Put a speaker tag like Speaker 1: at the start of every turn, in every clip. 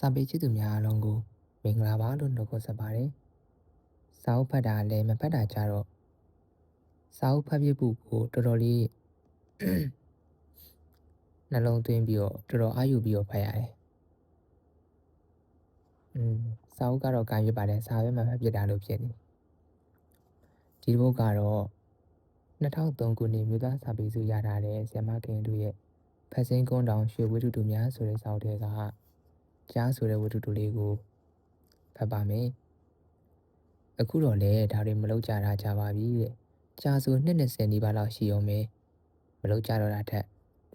Speaker 1: စာပေချစ်သူများအားလုံးကိုမင်္ဂလာပါလို့နှုတ်ဆက်ပါတယ်။စာအုပ်ဖတ်တာလည်းမဖတ်တာကြတော့စာအုပ်ဖတ်ပြဖို့ကိုတော်တော်လေးနှလုံးသွင်းပြီးတော့တော်တော်အားယူပြီးတော့ဖတ်ရတယ်။อืมစာအုပ်ကတော့ကန်ရပါတယ်စာပဲမှဖတ်ပြတာလို့ဖြစ်နေ။ဒီဘုတ်ကတော့2003ခုနှစ်မြို့သားစာပေစုရထားတဲ့ဆ iam ခင်တို့ရဲ့ဖက်စင်းကုန်းတောင်ရွှေဝိတုတူများဆိုတဲ့စာအုပ်တွေက ကြားဆိုတဲ့ဝတ္ထုတူလေးကိုဖတ်ပါမယ်။အခုတော့လေဒါတွေမလုပ်ကြတာကြပါပြီတဲ့။ကြားဆိုနှစ်20နီးပါးလောက်ရှိအောင်မယ်။မလုပ်ကြတော့တာထက်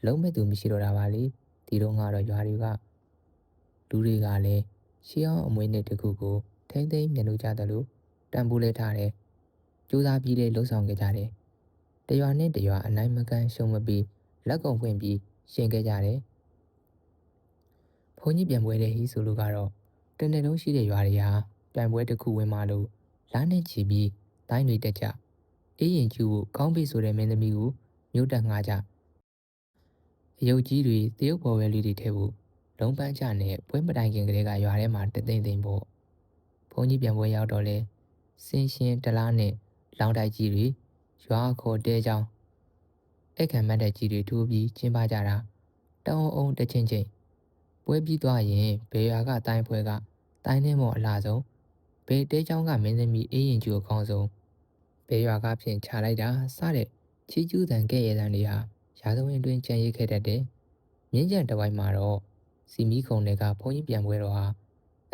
Speaker 1: လုံးမဲ့သူမရှိတော့တာပါလေ။ဒီတော့ကတော့ရွာတွေကလူတွေကလည်းရှေးအောင်အမွေးနှစ်တခုကိုထိမ့်သိမ့်မြင်လို့ကြတယ်လို့တန်ဖိုးလဲထားတယ်။ကြိုးစားပြီးလေလှုပ်ဆောင်ခဲ့ကြတယ်။တရွာနဲ့တရွာအနိုင်မကန်ရှုံမပြီးလက်ကုံဖွင့်ပြီးရှင်ခဲ့ကြတယ်။ ဘုန်းကြီးပြန်ပွဲတဲ့ဟီဆိုလိုကတော့တနေ့လုံးရှိတဲ့ရွာတွေဟာပြန်ပွဲတစ်ခုဝင်မှလို့လားနဲ့ချီပြီးတိုင်းတွေတက်ကြအေးရင်ကျူကိုကောင်းပြီဆိုတဲ့မင်းသမီးကိုမြို့တက်ငှားကြအယုတ်ကြီးတွေတရုတ်ဘော်ဝဲလေးတွေထဲဖို့လုံးပန်းချနဲ့ပွဲမတိုင်ခင်ကလေးကရွာထဲမှာတသိမ့်သိမ့်ပေါ့ဘုန်းကြီးပြန်ပွဲရောက်တော့လဲစင်းရှင်တလားနဲ့လောင်တိုက်ကြီးတွေရွာခေါ်တဲချောင်းအိတ်ခံမတ်တဲ့ကြီးတွေထိုးပြီးကျင်းပကြတာတောင်းအောင်တချင်းချင်း ပွဲပြီးသွားရင်ဘေရွာကတိုင်းပွဲကတိုင်းထဲမော်အလားဆုံးဘေတဲချောင်းကမင်းသမီးအေးရင်ကျူအကောင်းဆုံးဘေရွာကဖြင့်ခြာလိုက်တာစတဲ့ချီကျူးတန်ကဲ့ရဲ့တန်တွေဟာရာဇဝင်တွင်ကြံရိတ်ခဲ့တတ်တယ်မြင်းကြံတဝိုင်းမှာတော့စီမီခုံတွေကဘုန်းကြီးပြန်ပွဲတော်ဟာ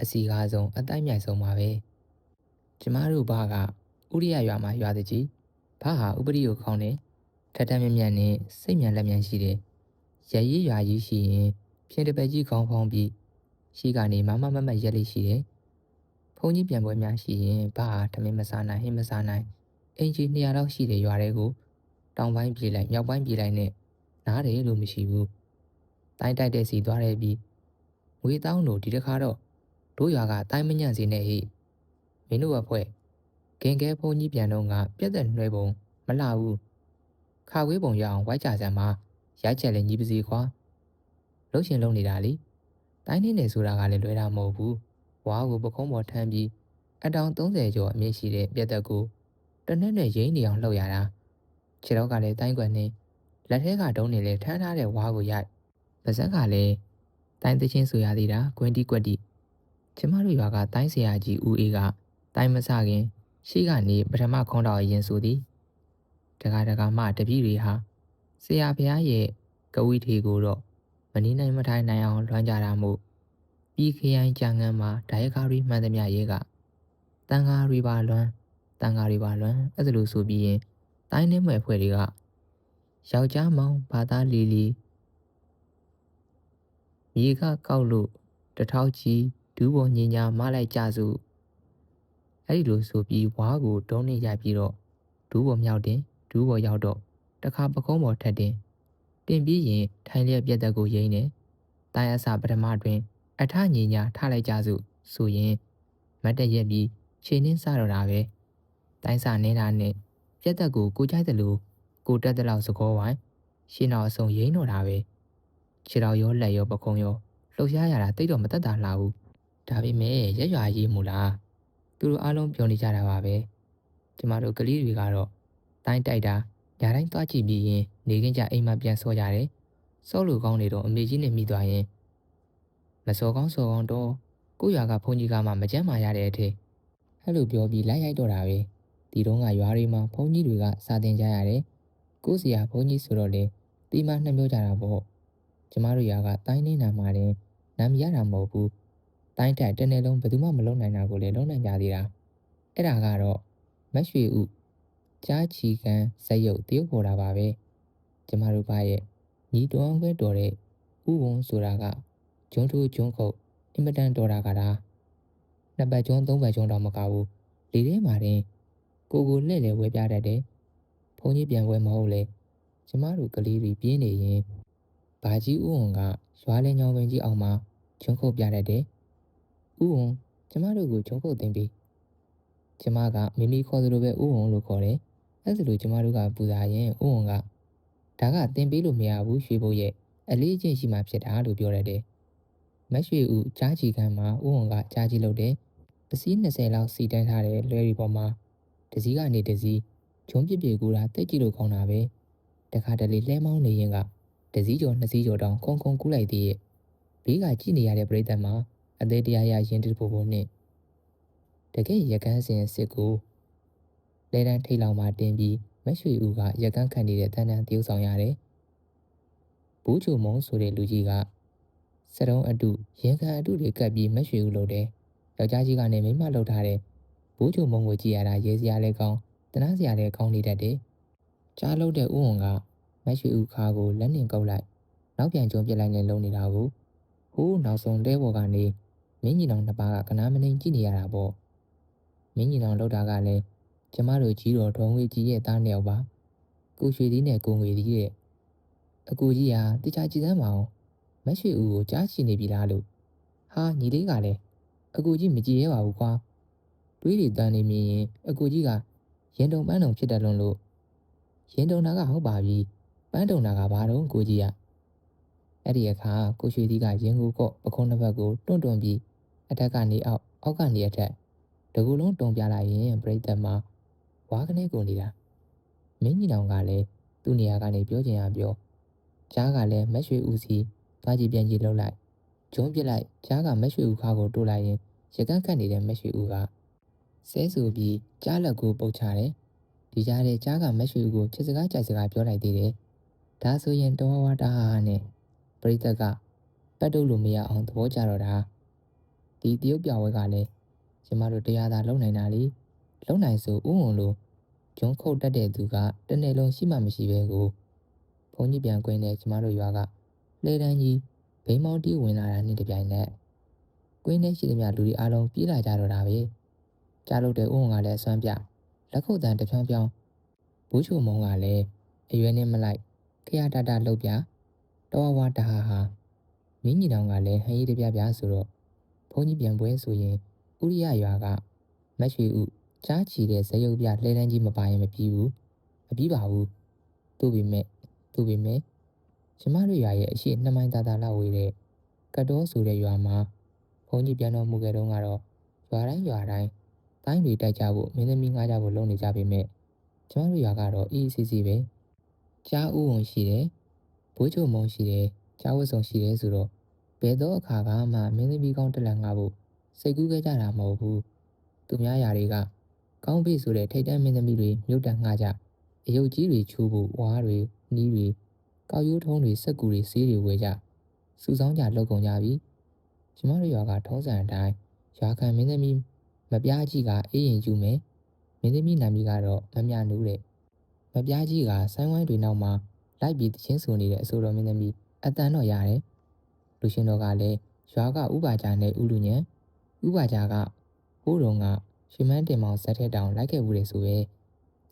Speaker 1: အစီကားဆုံးအတိုင်းမြိုင်ဆုံးပါပဲကျမတို့ဘာကဥရိယရွာမှာရွာတကြီးဘာဟာဥပရိယခေါင်းနဲ့ထက်ထက်မြက်မြက်နဲ့စိတ်မြန်လက်မြန်ရှိတယ်ရည်ရည်ရွာကြီးရှိရင် ဖြင်းတပည့်ကြီးခေါင်းဖောင်းပြီးရှိကနေမမမမရက်လေးရှိတယ်။ဖုန်ကြီးပြန်ပွဲများရှိရင်ဘာဟာထမင်းမစားနိုင်ဟင်းမစားနိုင်အင်ဂျီ200လောက်ရှိတဲ့ရွာတွေကိုတောင်ပိုင်းပြေးလိုက်မြောက်ပိုင်းပြေးလိုက်နဲ့နားတယ်လို့မရှိဘူး။တိုင်းတိုက်တဲ့စီသွားတယ်ပြီးငွေတောင်းလို့ဒီတစ်ခါတော့တို့ရွာကတိုင်းမညံ့စီနဲ့ဟိမင်းတို့ကဖွဲ့ဂင်ကဲဖုန်ကြီးပြန်တော့ကပြက်တဲ့နှွဲပုံမလှဘူးခါဝေးပုံရအောင်ဝိုက်ကြစမ်းမှာရိုက်ချက်လည်းညီပါစီခွာ လှုပ်ရှင်လုံနေတာလေတိုင်းနေနေဆိုတာကလည်းလွဲတာမဟုတ်ဘူးဝါကိုပကုံးပေါ်ထမ်းပြီးအတောင်30ကျော်အမြင့်ရှိတဲ့ပြက်သက်ကိုတနက်နဲ့ရင်းနေအောင်လှုပ်ရတာခြေတော့ကလည်းတိုင်းကွက်နေလက်ထဲကဒုံးနေလေထမ်းထားတဲ့ဝါကိုရိုက်ပါဇက်ကလည်းတိုင်းသချင်းဆိုရသေးတာကွင်းတီကွက်တီကျမတို့ရွာကတိုင်းဆရာကြီးဦးအေးကတိုင်းမစခင်ရှိကနေပထမခွန်တော်ရင်ဆိုသည်တကားတကားမှတပည့်တွေဟာဆရာဖျားရဲ့ကဝိထေကိုတော့မ နီးနိုင်မထိုင်နိုင်အောင်လွှမ်းကြတာမို့ပြီးခရိုင်ကြံငန်းမှာဒိုင်ကာရီမှန်သမျှရေးကတန်ဃာရီပါလွမ်းတန်ဃာရီပါလွမ်းအဲ့ဒါလို့ဆိုပြီးရင်တိုင်းနှင်းမဲ့ဖွဲ့တွေကယောက်ျားမောင်ဘာသာလီလီမြေကကောက်လို့တထောက်ကြီးဒူးပေါ်ညင်ညာမလိုက်ကြစုအဲ့ဒီလိုဆိုပြီးဝါးကိုတုံးနေရပြီးတော့ဒူးပေါ်မြောက်တင်ဒူးပေါ်ရောက်တော့တခါပကုံးပေါ်ထက်တင် တင်ပြီးရင်ထိုင်လျက်ပြက်သက်ကိုရိမ့်တယ်တိုင်းအစာပထမတွင် အထညီညာထလိုက်ကြစုဆိုရင်မတ်တရက်ပြီးခြေနှင်းစတော့တာပဲတိုင်းစာနေတာနဲ့ပြက်သက်ကိုကိုကြိုက်တယ်လို့ကိုတက်တဲ့လောက်စကောဝိုင်းရှင်းတော့အစုံရိမ့်တော့တာပဲခြေတော်ရောလက်ရောပခုံးရောလှုပ်ရှားရတာတိတ်တော့မတက်တာလှဘူးဒါပေမဲ့ရက်ရွာရေးမူလားသူတို့အားလုံးပြောနေကြတာပါပဲကျမတို့ကလေးတွေကတော့တိုင်းတိုက်တာညာတိုင်းသွားကြည့်ပြီးရင် နေကင်းကြအိမ်မှာပြန်ဆော့ကြတယ်ဆော့လူကောင်းနေတော့အမေကြီးနဲ့မိသွားရင်မစော်ကောင်းစော်ကောင်းတော့ကိုရွာကဘုန်းကြီးကမှမကြမ်းမာရတဲ့အထက်အဲ့လိုပြောပြီးလိုက်ရိုက်တော့တာပဲဒီတော့ကရွာတွေမှာဘုန်းကြီးတွေကစာသင်ကြရတယ်ကိုစီယာဘုန်းကြီးဆိုတော့လေတီမနှမျိုးကြတာပေါ့ကျမတို့ရွာကတိုင်းနေနာမှာတင်နာမရတာမဟုတ်ဘူးတိုင်းတက်တနေ့လုံးဘယ်သူမှမလုံနိုင်တာကိုလည်းလုံနိုင်ကြသေးတာအဲ့ဒါကတော့မရွှေဥကြားချီကန်ဇက်ရုပ်တရုပ်ပေါ်တာပါပဲ ကျမတို့ဘာရဲ့ညီတော်အောင်ပဲတော်တဲ့ဥဝုံဆိုတာကဂျွန်းထိုးဂျွန်းခုတ်အင်မတန်တော်တာကလားနှစ်ပတ်ဂျွန်းသုံးပတ်ဂျွန်းတော့မကဘူးလေထဲမှာတင်ကိုကိုလှဲ့လေဝဲပြတတ်တယ်ဘုန်းကြီးပြန်ဝဲမဟုတ်လေကျမတို့ကလေးတွေပြင်းနေရင်ဘာကြီးဥဝုံကရွာလဲညောင်ပင်ကြီးအောင်မှာဂျွန်းခုတ်ပြတတ်တယ်ဥဝုံကျမတို့ကိုဂျွန်းခုတ်တင်ပြီးကျမကမိမိခေါ်သလိုပဲဥဝုံလို့ခေါ်တယ်အဲ့ဒါလိုကျမတို့ကပူဇာရင်ဥဝုံက ဒါကတင်ပေးလို့မရဘူးရွှေဘိုးရဲ့အလေးအကျင့်ရှိမှဖြစ်တာလို့ပြောရတယ်မက်ရွှေဦးကြားချီခန်းမှာဦးဝန်ကကြားကြီးလုပ်တယ်ပစီး20လောက်စီတန်းထားတဲ့လွဲရီပေါ်မှာတစည်းကနေတစည်းဂျုံပြစ်ပြေကူတာတိတ်ကြည့်လို့ကောင်းတာပဲတခါတလေလှဲမောင်းနေရင်ကတစည်းကျော်နှစ်စည်းကျော်တောင်ကုန်းကုန်းကူးလိုက်သေးရဲ့ဘေးကကြည့်နေရတဲ့ပြိတ္တမှာအသေးတရားရရင်တူဖို့ဖို့နဲ့တကယ်ရကန်းစင်စစ်ကိုလဲတန်းထိတ်လောင်မှတင်းပြီး မက်ရွှေဦးကရကန်းခံနေတဲ့တန်းတန်းတရုပ်ဆောင်ရတယ်ဘူးချုံမုံဆိုတဲ့လူကြီးကစတုံးအတုရင်ခံအတုတွေကပ်ပြီးမက်ရွှေဦးလို့တယ်ယောက်ျားကြီးကနေမိမလှုပ်ထားတဲ့ဘူးချုံမုံကိုကြည့်ရတာရဲစရာလည်းကောင်းတနာစရာလည်းကောင်းနေတတ်တယ်ကြားလို့တဲ့ဥဝန်ကမက်ရွှေဦးခါကိုလက်နှင်ကုပ်လိုက်နောက်ပြန်ကျုံပြစ်လိုက်နဲ့လုံနေတာကိုဟိုးနောက်ဆုံးတဲဘော်ကနေမင်းကြီးတော်နှစ်ပါးကကနားမနှိမ်ကြည့်နေရတာပေါ့မင်းကြီးတော်လှုပ်တာကလည်း ကျမတို့ကြီးတော်ဒေါ်ငွေကြီးရဲ့သားနှစ်ယောက်ပါကိုရွှေသည်နဲ့ကိုငွေသည်ရဲ့အကူကြီးဟာတခြားကြည်စမ်းမအောင်မက်ရွှေဦးကိုကြားချင်နေပြီလားလို့ဟာညီလေးကလည်းအကူကြီးမကြည်ရဲပါဘူးကွာတွေးတွေတန်းနေမြင်ရင်အကူကြီးကရင်တုံပန်းတုံဖြစ်တယ်လို့လို့ရင်တုံတာကဟုတ်ပါပြီပန်းတုံတာကဘာတော့ကိုကြီးကအဲ့ဒီအခါကိုရွှေသည်ကရင်ကိုကော့ပခုံးတစ်ဖက်ကိုတွန့်တွန့်ပြီးအထက်ကနေအောက်အောက်ကနေအထက်တကူလုံးတုံပြလိုက်ရင်ပြိတ္တမှာ ဝါကနေကုန်နေတာမင်းကြီးတောင်ကလည်းသူ့နေရာကနေပြောချင်ရပြောကြားကလည်းမက်ရွှေဦးစီသွားကြည့်ပြန်ကြည့်လှုပ်လိုက်ဂျုံးပြစ်လိုက်ကြားကမက်ရွှေဦးခါကိုတိုးလိုက်ရင်ရကန်းကတ်နေတဲ့မက်ရွှေဦးကဆဲဆူပြီးကြားလက်ကိုပုတ်ချတယ်ဒီကြားတဲ့ကြားကမက်ရွှေဦးကိုချစ်စကားကြိုက်စကားပြောလိုက်သေးတယ်ဒါဆိုရင်တော်ဝါတာဟာနဲ့ပရိသတ်ကပတ်တုပ်လို့မရအောင်သဘောကျတော့တာဒီတရုတ်ပြဝဲကလည်းကျမတို့တရားသာလုံနိုင်တာလေ လုံနိုင်ဆိုဥဝန်လို့ဂျုံခုတ်တက်တဲ့သူကတနေ့လုံးရှိမှမရှိပဲကိုဘုန်းကြီးပြန်ကွင်းတဲ့ကျမတို့ရွာကလေတန်းကြီးဘိန်းမောင်းတီးဝင်လာတာနဲ့တပြိုင်နက်ကွင်းထဲရှိသမျှလူတွေအားလုံးပြေးလာကြတော့တာပဲကြားလို့တဲ့ဥဝန်ကလည်းဆွမ်းပြလက်ခုပ်တန်တဖြောင်းဖြောင်းဘူးချုံမုံကလည်းအရွယ်နဲ့မလိုက်ခရတာတာလှုပ်ပြတော်ဝါတဟာဟာမင်းကြီးတောင်ကလည်းဟန်ရီတပြပြဆိုတော့ဘုန်းကြီးပြန်ပွဲဆိုရင်ဥရိယရွာကမက်ရွှေဥ ကြားချီတဲ့ဇယုတ်ပြလှဲတန်းကြီးမပါရင်မပြီးဘူးမပြီးပါဘူးသူ့ပေမဲ့သူ့ပေမဲ့ကျမတို့ရွာရဲ့အရှိနှစ်မိုင်သာသာလောက်ဝေးတဲ့ကတော်ဆိုတဲ့ရွာမှာဘုန်းကြီးပြန်တော်မူခဲ့တုန်းကတော့ရွာတိုင်းရွာတိုင်းတိုင်းတွေတိုက်ကြဖို့မင်းသမီးငားကြဖို့လုပ်နေကြပေမဲ့ကျမတို့ရွာကတော့အေးအေးဆေးဆေးပဲကြားဥဝန်ရှိတယ်ဘိုးချုံမုံရှိတယ်ကြားဝတ်ဆောင်ရှိတယ်ဆိုတော့ဘယ်တော့အခါကမှမင်းသမီးကောင်းတက်လက်ငါဖို့စိတ်ကူးခဲ့ကြတာမဟုတ်ဘူးသူများယာတွေက ကောင်းပြီဆိုတဲ့ထိတ်တန့်မင်းသမီးတွေမြုပ်တန်ငှကြအယုတ်ကြီးတွေချိုးဖို့ဝါးတွေနီးတွေကောက်ရိုးထုံးတွေစက်ကူတွေဆေးတွေဝယ်ကြစူဆောင်းကြလောက်ကုန်ကြပြီကျမတို့ရွာကထုံးစံအတိုင်းရွာခံမင်းသမီးမပြားကြီးကအေးရင်ယူမယ်မင်းသမီးနာမည်ကတော့မမြနူးတဲ့မပြားကြီးကဆိုင်းဝိုင်းတွေနောက်မှာလိုက်ပြီးတချင်းဆိုနေတဲ့အဆိုတော်မင်းသမီးအတန်တော့ရတယ်လူရှင်တော်ကလည်းရွာကဥပါကြနဲ့ဥလူညံဥပါကြကဟိုးတုံက ရွှေမန်းတင်မောင်ဇက်ထဲတောင်လိုက်ခဲ့ဘူးလေဆိုပဲ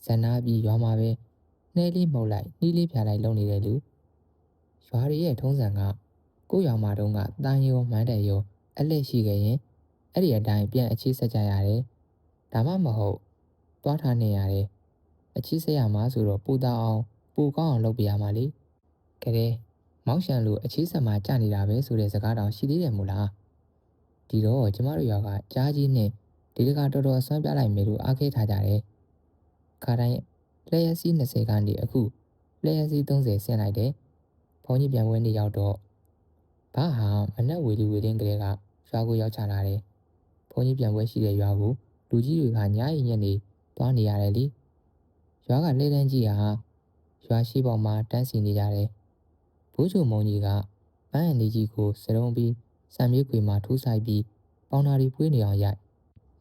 Speaker 1: ဇန်နာပြီးရွာမှာပဲနှဲလေးမှုတ်လိုက်နှီးလေးဖြာလိုက်လုံနေတဲ့လူရွာတွေရဲ့ထုံးစံကကိုရွာမှာတုန်းကတန်ရုံမှန်းတယ်ရုံအလက်ရှိခဲ့ရင်အဲ့ဒီအတိုင်းပြန်အခြေဆက်ကြရတယ်ဒါမှမဟုတ်သွားထားနေရတယ်အချီးဆက်ရမှာဆိုတော့ပူတာအောင်ပူကောင်းအောင်လုပ်ပြရမှာလေကဲမောက်ရှန်လိုအချီးဆက်မှာကြာနေတာပဲဆိုတဲ့စကားတောင်ရှိသေးတယ်မို့လားဒီတော့ကျမတို့ရွာကကြားကြီးနဲ့ ဒီတကတော်တော်ဆွမ်းပြလိုက်မယ်လို့အားခဲထားကြတယ်ခါတိုင်းလျှက်စီး20ကနေအခုလျှက်စီး30ဆင်းလိုက်တယ်ဘုန်းကြီးပြန်ဝဲနေရောက်တော့ဘာဟာမနဲ့ဝေလီဝေလင်းကလေးကရွာကိုရောက်ချလာတယ်ဘုန်းကြီးပြန်ဝဲရှိတဲ့ရွာကိုလူကြီးတွေကညရင်ညက်နေသွားနေရတယ်လေရွာကလဲတန်းကြီးဟာရွာရှိပေါ်မှာတန်းစီနေကြတယ်ဘိုးချုံမုံကြီးကပန်းအန်ဒီကြီးကိုစရုံးပြီးစံမြေးခွေမှာထိုးဆိုင်ပြီးပေါင်နာရီဖွေးနေအောင်ရိုက်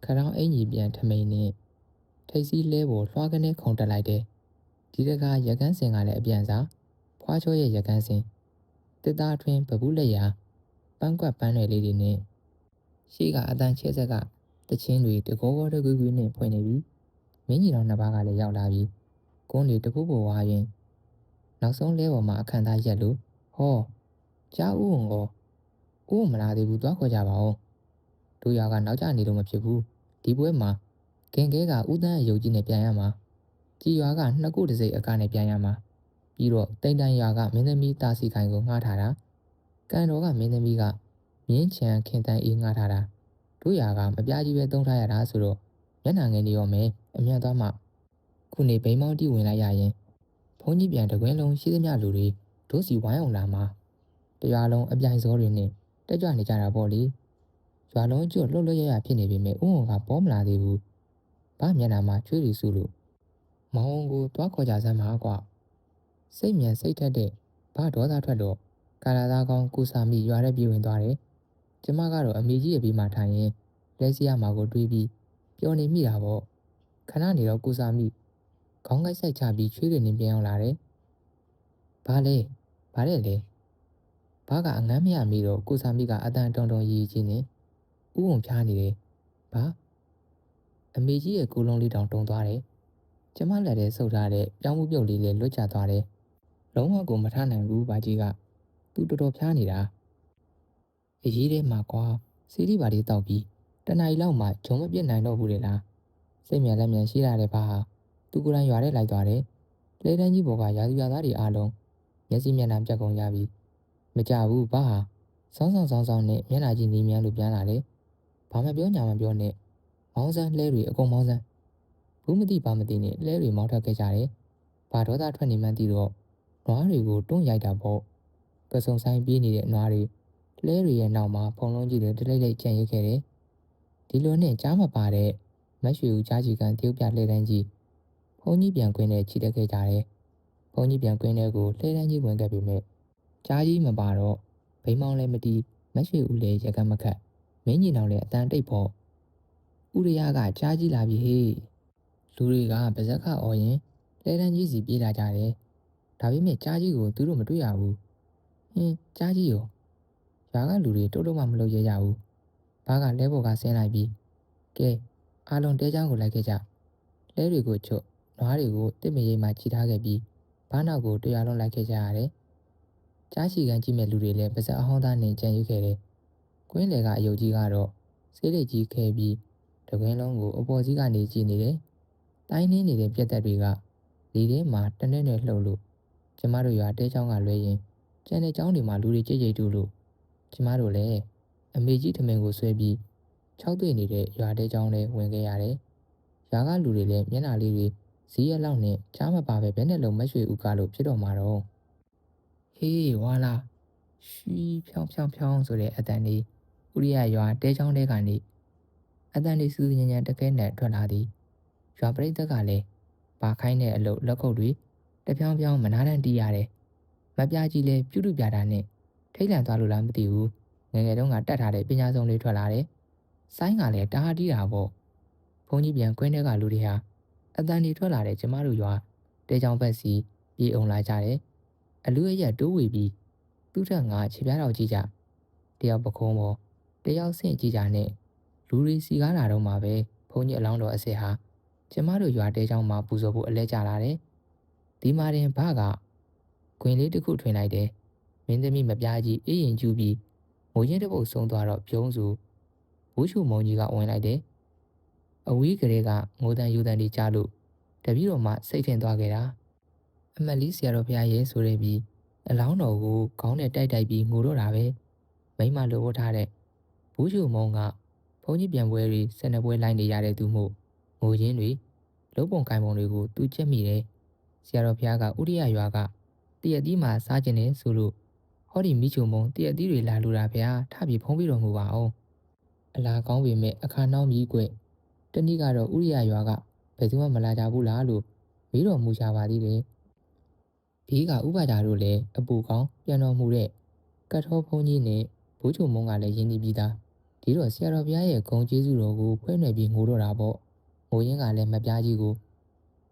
Speaker 1: ခရောင်းအင်ကြီးပြန်ထမိန်နဲ့ထိတ်စီးလဲပေါ်လွှားကနေခုံတက်လိုက်တယ်ဒီတကားရကန်းစင်ကလည်းအပြန်စားဖွားချောရဲ့ရကန်းစင်တစ်သားထွင်းပပူးလက်ရာပန်းကွက်ပန်းတွေလေးတွေနဲ့ရှေ့ကအတန်ချဲဆက်ကတချင်းတွေတကောကောတကွေးကွေးနဲ့ဖွင့်နေပြီမင်းကြီးတော်နှစ်ပါးကလည်းရောက်လာပြီကုန်းတွေတပူးပေါ်ဝါရင်နောက်ဆုံးလဲပေါ်မှာအခန့်သားရက်လို့ဟောကြားဦးဝန်ကောဦးမလာသေးဘူးသွားခေါ်ကြပါဦးတို့ရွာကနောက်ကျနေလို့မဖြစ်ဘူး ဒီပွဲမှာကင်ကဲကဦးတန်းအယုတ်ကြီးနဲ့ပြန်ရမှာကြည်ရွာကနှစ်ခုတစ်စိတ်အကနဲ့ပြန်ရမှာပြီးတော့တိန်တန်ရွာကမင်းသမီးတာစီခိုင်ကိုငှားထားတာကန်တော်ကမင်းသမီးကမြင်းချံခင်တန်အေးငှားထားတာတို့ရာကမပြားကြီးပဲတုံးထားရတာဆိုတော့မျက်နှာငယ်နေရောမယ်အမြန်သွားမှခုနေဘိန်းမောင်းတိဝင်လိုက်ရရင်ဘုန်းကြီးပြန်တကွင်းလုံးရှိသမျှလူတွေတို့စီဝိုင်းအောင်လာမှာတရားလုံးအပြိုင်စောတွေနဲ့တက်ကြွနေကြတာပေါ့လေ ရွာလုံးကျွတ်လှုပ်လှုပ်ရရဖြစ်နေပြီမဲ့ဥုံကပေါ်မလာသေးဘူးဘာမျက်နှာမှာချွေးရီစုလို့မောင်ကိုတွားခေါ်ကြစမ်းပါကွာစိတ်မြန်စိတ်ထက်တဲ့ဘာဒေါသထွက်တော့ကာလာသားကောင်းကုစာမိရွာတဲ့ပြေဝင်သွားတယ်ကျမကတော့အမေကြီးရဲ့ပြီးမှထိုင်ရင်လဲစီရမှာကိုတွေးပြီးပျော်နေမိတာပေါ့ခဏနေတော့ကုစာမိခေါင်းကိုက်ဆိုင်ချပြီးချွေးရည်နေပြန်အောင်လာတယ်ဘာလဲဘာလဲလဲဘာကအငမ်းမရမိတော့ကုစာမိကအတန်တုံတုံရီကြီးနေ ဥုံဖျားနေတယ်ဘာအမေကြီးရဲ့ကိုလုံးလေးတောင်တုံသွားတယ်ကျမလက်ထဲဆုပ်ထားတဲ့ပြောင်းမှုပြုတ်လေးလည်းလွတ်ကျသွားတယ်လုံးဝကိုမထနိုင်ဘူးဘာကြီးကသူတော်တော်ဖျားနေတာအရေးထဲမှာကွာစီရီပါလေးတောက်ပြီးတနအီလောက်မှဂျုံမပြစ်နိုင်တော့ဘူးလေလားစိတ်မြန်လက်မြန်ရှိလာတဲ့ဘာဟာသူကိုယ်တိုင်ရွာထဲလိုက်သွားတယ်လဲတန်းကြီးဘောကရာသူရသားတွေအားလုံးမျက်စိမျက်နှာပြတ်ကုန်ကြပြီမကြဘူးဘာဟာစောင်းဆောင်စောင်းဆောင်နဲ့မျက်နှာကြီးနေမြန်းလို့ပြန်လာတယ် ဘာမှပြောညာမပြောနဲ့မောင်းစမ်းလဲတွေအကုန်မောင်းစမ်းဘူးမသိဘာမသိနဲ့လဲတွေမောင်းထွက်ခဲ့ကြတယ်ဘာဒေါသထွက်နေမှန်းသိတော့နွားတွေကိုတွန်းရိုက်တာပေါ့ကစုံဆိုင်ပြေးနေတဲ့နွားတွေလဲတွေရဲ့နောက်မှာဖုံလုံးကြီးတွေတလိမ့်လိမ့်ကြံ့ရိပ်ခဲ့တယ်ဒီလိုနဲ့ကြားမပါတဲ့မက်ရွှေဦးကြားကြီးကန်တရုတ်ပြလှဲတန်းကြီးဘုံကြီးပြန်ကွင်းနဲ့ခြိတက်ခဲ့ကြတယ်ဘုံကြီးပြန်ကွင်းထဲကိုလှဲတန်းကြီးဝင်ခဲ့ပြီမဲ့ကြားကြီးမပါတော့ဘိမောင်းလည်းမတီးမက်ရွှေဦးလည်းရကမခတ် မင်းကြီးနောင်လည်းအတန်တိတ်ဖို့ဥရိယကကြားကြီးလာပြီဟေးလူတွေကပါဇက်ခအော်ရင်လဲတန်းကြီးစီပြေးလာကြတယ်ဒါပေမဲ့ကြားကြီးကိုသူတို့မတွေ့ရဘူးဟင်းကြားကြီးရောရွာကလူတွေတိုးတိုးမှမလုပ်ရကြဘူးဘာကလဲဘော်ကဆင်းလိုက်ပြီးကဲအားလုံးတဲချောင်းကိုလိုက်ခဲ့ကြလဲတွေကိုချွတ်နွားတွေကိုတစ်မရိပ်မှခြိထားခဲ့ပြီးဘားနောက်ကိုတရားလုံးလိုက်ခဲ့ကြရတယ်ကြားချီကန်ကြည့်မဲ့လူတွေလည်းပါဇက်အဟောင်းသားနဲ့ကြံရွခဲ့တယ် ကွင်းလေကအယုတ်ကြီးကတော့ဆေးလိတ်ကြီးခဲပြီးတကွင်းလုံးကိုအပေါ်စီးကနေကြည့်နေတယ်တိုင်းနှင်းနေတဲ့ပြက်သက်တွေကလေထဲမှာတနေ့နဲ့လှုပ်လို့ကျမတို့ရွာတဲချောင်းကလွဲရင်ကျန်တဲ့ချောင်းတွေမှာလူတွေကြိတ်ကြိတ်တူလို့ကျမတို့လည်းအမေကြီးထမင်းကိုဆွဲပြီး၆တွေ့နေတဲ့ရွာတဲချောင်းလေးဝင်ခဲ့ရတယ်။ရွာကလူတွေလည်းမျက်နှာလေးတွေဇီးရက်လောက်နဲ့ကြားမပါပဲဘယ်နဲ့လုံးမရွှေဦးကားလို့ဖြစ်တော့မှာတော့ဟေးဝါလာရွှီဖြောင်းဖြောင်းဖြောင်းဆိုတဲ့အတန်လေး ဥရိယရွာတဲချောင်းတဲကနေအတန်လေးစူးညံ့ညံ့တကဲနဲ့ထွက်လာသည်ရွာပရိသတ်ကလည်းဘာခိုင်းတဲ့အလုပ်လက်ခုပ်တွေတပြောင်ပြောင်မနာတန်တီးရတယ်မပြကြီးလဲပြုတ်တူပြတာနဲ့ထိတ်လန့်သွားလို့လားမသိဘူးငယ်ငယ်တုန်းကတတ်ထားတဲ့ပညာဆုံးလေးထွက်လာတယ်ဆိုင်းကလည်းတားတီးတာပေါ့ဘုန်းကြီးပြန်ကွင်းထဲကလူတွေဟာအတန်ဒီထွက်လာတဲ့ကျမတို့ရွာတဲချောင်းဘက်စီပြေးအောင်လာကြတယ်အလူအရက်တိုးဝေပြီးသူ့ထက်ငါခြေပြားတော်ကြည့်ကြတယောက်ပခုံးပေါ် တယောက်ဆင့်ကြည့်ကြနဲ့လူတွေစီကားလာတော့မှပဲဘုန်းကြီးအလောင်းတော်အစ်စ်ဟာကျမတို့ရွာတဲချောင်းမှာပူဇော်ဖို့အလဲကျလာတယ်ဒီမှာတင်ဘကခွင်လေးတစ်ခုထွင်လိုက်တယ်မင်းသမီးမပြားကြီးအေးရင်ကျူးပြီးငိုရင်တစ်ပုတ်ဆုံးသွားတော့ပြုံးစုဘူးချူမုံကြီးကဝင်လိုက်တယ်အဝီးကလေးကငိုတန်ယူတန်ဒီကြားလို့တပည့်တော်မှစိတ်ထင်သွားခဲ့တာအမက်လေးဆရာတော်ဘုရားရဲ့ဆိုရပြီးအလောင်းတော်ကိုခေါင်းနဲ့တိုက်တိုက်ပြီးငိုတော့တာပဲမိမလိုဖို့ထားတဲ့ ဘူးချူမုံကဘုန်းကြီးပြန်ပွဲတွေဆယ်နှစ်ပွဲလိုက်နေရတဲ့သူမို့ငိုရင်းတွေလုံးပုံကိုင်ပုံတွေကိုသူကြက်မိတယ်ဆရာတော်ဘုရားကဥရိယရွာကတရက်သီးမှာစားကျင်နေဆိုလို့ဟောဒီမိချုံမုံတရက်သီးတွေလာလူတာဗျာထပြီးဖုံးပြီးတော်မူပါအောင်အလားကောင်းပေမဲ့အခါနှောင်းပြီးကွတနည်းကတော့ဥရိယရွာကဘယ်သူမှမလာကြဘူးလားလို့မေးတော်မူကြပါသေးတယ်ဒီကဥပါဒါတို့လည်းအပူကောင်းပြန်တော်မူတဲ့ကတ်ထောဖုံးကြီးနဲ့ဘိုးချုံမုံကလည်းရင်းနှီးပြီးသား ဒီတော့ဆရာတော်ဘုရားရဲ့ဂုံကျေးဇူးတော်ကိုဖွဲနယ်ပြီးငိုတော့တာပေါ့ငိုရင်းကလည်းမပြားကြီးကို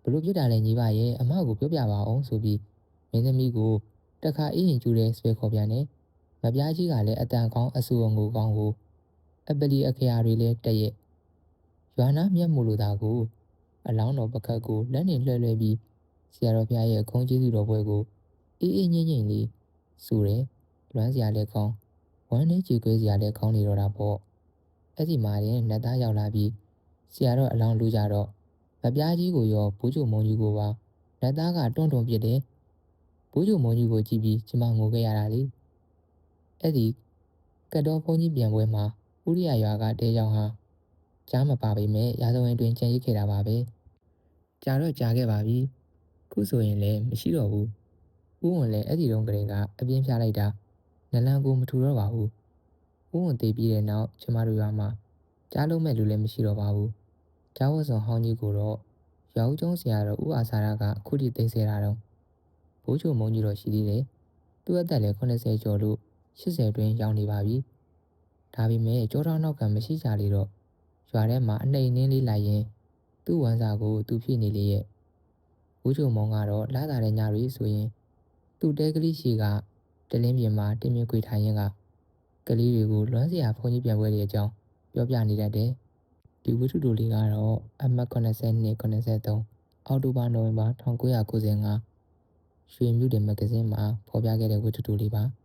Speaker 1: ဘလို့ဖြစ်တာလဲညီပါရဲ့အမကိုပြောပြပါအောင်ဆိုပြီးမင်းသမီးကိုတခါအေးရင်ကျူတဲ့ဆွဲခေါ်ပြန်တယ်မပြားကြီးကလည်းအတန်ကောင်းအဆူအငိုကောင်းကိုအပလီအခရာတွေလည်းတရက်ရွာနာမျက်မှုလိုသာကိုအလောင်းတော်ပကတ်ကိုလက်နဲ့လွှဲလွှဲပြီးဆရာတော်ဘုရားရဲ့ခုံးကျေးဇူးတော်ပွဲကိုအေးအေးငိမ့်ငိမ့်လေးစူတယ်လွမ်းစရာလည်းကောင်း ဝမ်းနဲ့ကြည်ကွေးစရာလည်းကောင်းနေတော့တာပေါ့အဲ့ဒီမှာရင်လက်သားရောက်လာပြီးဆရာတော်အလောင်းလူကြတော့မပြားကြီးကိုရောဘူးချုံမုံကြီးကိုပါလက်သားကတွန်းတွန်းပြစ်တယ်ဘူးချုံမုံကြီးကိုကြည့်ပြီးကျမငိုခဲ့ရတာလေအဲ့ဒီကတ်တော်ဘုန်းကြီးပြန်ပွဲမှာဥရိယရွာကတဲကြောင်ဟာကြားမပါပေမဲ့ရာဇဝင်တွင်ကြံရစ်ခဲ့တာပါပဲကြာတော့ကြာခဲ့ပါပြီခုဆိုရင်လည်းမရှိတော့ဘူးဥဝင်လည်းအဲ့ဒီတုန်းကလေးကအပြင်းပြလိုက်တာ နလန်ကိုမထူတော့ပါဘူးဥဝင်တည်ပြီးတဲ့နောက်ကျမတို့ရွာမှာကြားလုံးမဲ့လူလည်းမရှိတော့ပါဘူးကြားဝတ်ဆောင်ဟောင်းကြီးကိုတော့ရွာဦးကျုံးဆရာတော်ဥအာစာရကအခုထိသိမ်းဆဲတာတော့ဘိုးချိုမုံကြီးတော့ရှိသေးတယ်သူ့အသက်လည်း80ကျော်လို့80တွင်းရောက်နေပါပြီဒါပေမဲ့ကြောထောင်းနောက်ကမရှိကြလေတော့ရွာထဲမှာအနှိမ်နှင်းလေးလိုက်ရင်သူ့ဝန်စာကိုသူဖြစ်နေလေရဲ့ဘိုးချိုမုံကတော့လာတာတဲ့ညတွေဆိုရင်သူ့တဲကလေးရှိက တလင်းပြင်မှာတင်းမြင့်ခွေထိုင်ရင်းကကလေးတွေကိုလွမ်းစရာဖုန်ကြီးပြန်ပွဲတွေအကြောင်းပြောပြနေတတ်တယ်။ဒီဝတ္ထုတိုလေးကတော့အမှတ်82 83အောက်တိုဘာနိုဝင်ဘာ1995ရွှေမြူတင်မဂ္ဂဇင်းမှာဖော်ပြခဲ့တဲ့ဝတ္ထုတိုလေးပါ။